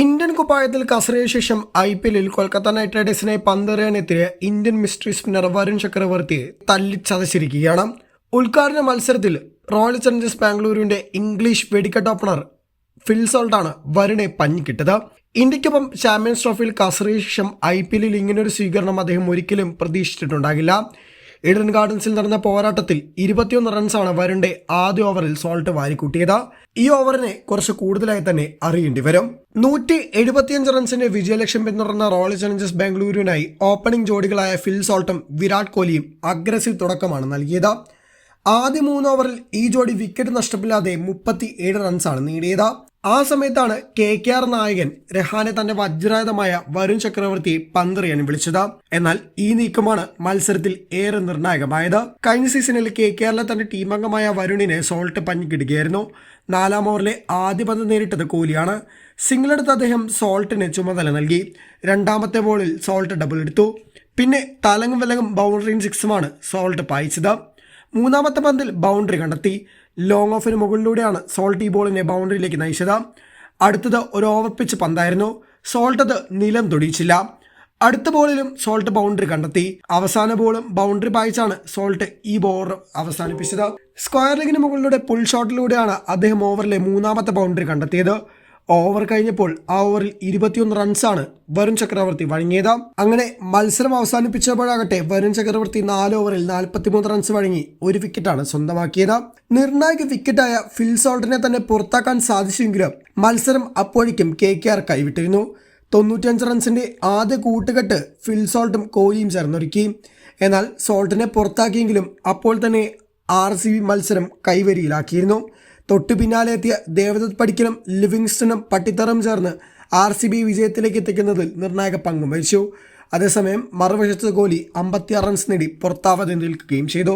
Indian കുപ്പായത്തിൽ കസറിയ ശേഷം I P എല്ലിൽ Kolkata night റൈഡേഴ്സിനെ പന്തെറിയാനെത്തിയ ഇന്ത്യൻ മിസ്റ്ററി സ്പിന്നർ വരുൺ ചക്രവർത്തിയെ തല്ലിച്ചതച്ചിരിക്കുകയാണ്. ഉദ്ഘാടന മത്സരത്തിൽ റോയൽ ചലഞ്ചേഴ്സ് ബാംഗ്ലൂരിന്റെ ഇംഗ്ലീഷ് വെടിക്കെട്ട് ഓപ്പണർ ഫിൽ സോൾട്ടാണ് വരുണെ പഞ്ഞിക്കിട്ടത്. ഇന്ത്യക്കൊപ്പം ചാമ്പ്യൻസ് ട്രോഫിയിൽ കസറിയ ശേഷം ഐ പി എല്ലിൽ ഇങ്ങനൊരു സ്വീകരണം അദ്ദേഹം ഒരിക്കലും പ്രതീക്ഷിച്ചിട്ടുണ്ടാകില്ല. ഈഡൻ ഗാർഡൻസിൽ നടന്ന പോരാട്ടത്തിൽ ഇരുപത്തിയൊന്ന് റൺസാണ് വരുണിന്റെ ആദ്യ ഓവറിൽ സോൾട്ട് വാരിക്കൂട്ടിയത്. ഈ ഓവറിനെ കുറച്ച് കൂടുതലായി തന്നെ അറിയേണ്ടി വരും. നൂറ്റി എഴുപത്തിയഞ്ച് റൺസിന്റെ വിജയലക്ഷ്യം പിന്തുടർന്ന റോയൽ ചലഞ്ചേഴ്സ് ബാംഗ്ലൂരിനായി ഓപ്പണിംഗ് ജോഡികളായ ഫിൽ സോൾട്ടും വിരാട് കോഹ്ലിയും അഗ്രസീവ് തുടക്കമാണ് നൽകിയത്. ആദ്യ മൂന്ന് ഓവറിൽ ഈ ജോഡി വിക്കറ്റ് നഷ്ടമില്ലാതെ മുപ്പത്തി ഏഴ് റൺസാണ് നേടിയത്. ആ സമയത്താണ് കെ കെ ആർ നായകൻ രഹാനെ തന്റെ വജ്രായുധമായ വരുൺ ചക്രവർത്തി പന്തെറിയാൻ വിളിച്ചത്. എന്നാൽ ഈ നീക്കമാണ് മത്സരത്തിൽ ഏറെ നിർണായകമായത്. കഴിഞ്ഞ സീസണിൽ കെ കെ ആറിലെ തന്റെ ടീമംഗമായ വരുണിനെ സോൾട്ട് പഞ്ഞിക്കിടുകയായിരുന്നു. നാലാം ഓവറിലെ ആദ്യ പന്ത് നേരിട്ടത് കോഹ്ലിയാണ് സിംഗിളെടുത്ത് അദ്ദേഹം സോൾട്ടിന് ചുമതല നൽകി. രണ്ടാമത്തെ ബോളിൽ സോൾട്ട് ഡബിൾ എടുത്തു. പിന്നെ തലങ്ങും വിലങ്ങും ബൗണ്ടറിയും സിക്സുമാണ് സോൾട്ട് പായിച്ചത്. മൂന്നാമത്തെ പന്തിൽ ബൗണ്ടറി കണ്ടെത്തി. ലോങ് ഓഫിന് മുകളിലൂടെയാണ് സോൾട്ടി ബോളിനെ ബൗണ്ടറിയിലേക്ക് നയിച്ചത്. അടുത്തത് ഒരു ഓവർ പിച്ച് പന്തായിരുന്നു. സോൾട്ട് അത് നിലം തൊടിയിച്ചില്ല. അടുത്ത ബോളിലും സോൾട്ട് ബൗണ്ടറി കണ്ടെത്തി. അവസാന ബോളും ബൗണ്ടറി പായിച്ചാണ് സോൾട്ട് ഈ ബോർ അവസാനിപ്പിച്ചത്. സ്ക്വയർ ലെഗിന് മുകളിലൂടെ പുൾ ഷോട്ടിലൂടെയാണ് അദ്ദേഹം ഓവറിലെ മൂന്നാമത്തെ ബൗണ്ടറി കണ്ടെത്തിയത്. ഓവർ കഴിഞ്ഞപ്പോൾ ആ ഓവറിൽ ഇരുപത്തിയൊന്ന് റൺസാണ് വരുൺ ചക്രവർത്തി വഴങ്ങിയത്. അങ്ങനെ മത്സരം അവസാനിപ്പിച്ചപ്പോഴാകട്ടെ വരുൺ ചക്രവർത്തി നാല് ഓവറിൽ നാൽപ്പത്തിമൂന്ന് റൺസ് വഴങ്ങി ഒരു വിക്കറ്റാണ് സ്വന്തമാക്കിയത്. നിർണായക വിക്കറ്റായ ഫിൽ സോൾട്ടിനെ തന്നെ പുറത്താക്കാൻ സാധിച്ചെങ്കിലും മത്സരം അപ്പോഴേക്കും കെ കെ ആർ കൈവിട്ടിരുന്നു. തൊണ്ണൂറ്റിയഞ്ച് റൺസിന്റെ ആദ്യ കൂട്ടുകെട്ട് ഫിൽ സോൾട്ടും കോഹ്ലിയും ചേർന്നൊരുക്കി. എന്നാൽ സോൾട്ടിനെ പുറത്താക്കിയെങ്കിലും അപ്പോൾ തന്നെ ആർ സി ബി മത്സരം കൈവരിയിലാക്കിയിരുന്നു. തൊട്ടു പിന്നാലെ എത്തിയ ദേവദത്ത് പടിക്കലും ലിവിങ്സ്റ്റണും പട്ടിത്തറും ചേർന്ന് ആർ സി ബി വിജയത്തിലേക്ക് എത്തിക്കുന്നതിൽ നിർണായക പങ്കും വഹിച്ചു. അതേസമയം മറുവശത്ത് കോഹ്ലി അമ്പത്തിയാറ് റൺസ് നേടി പുറത്താവാതെ നിൽക്കുകയും ചെയ്തു.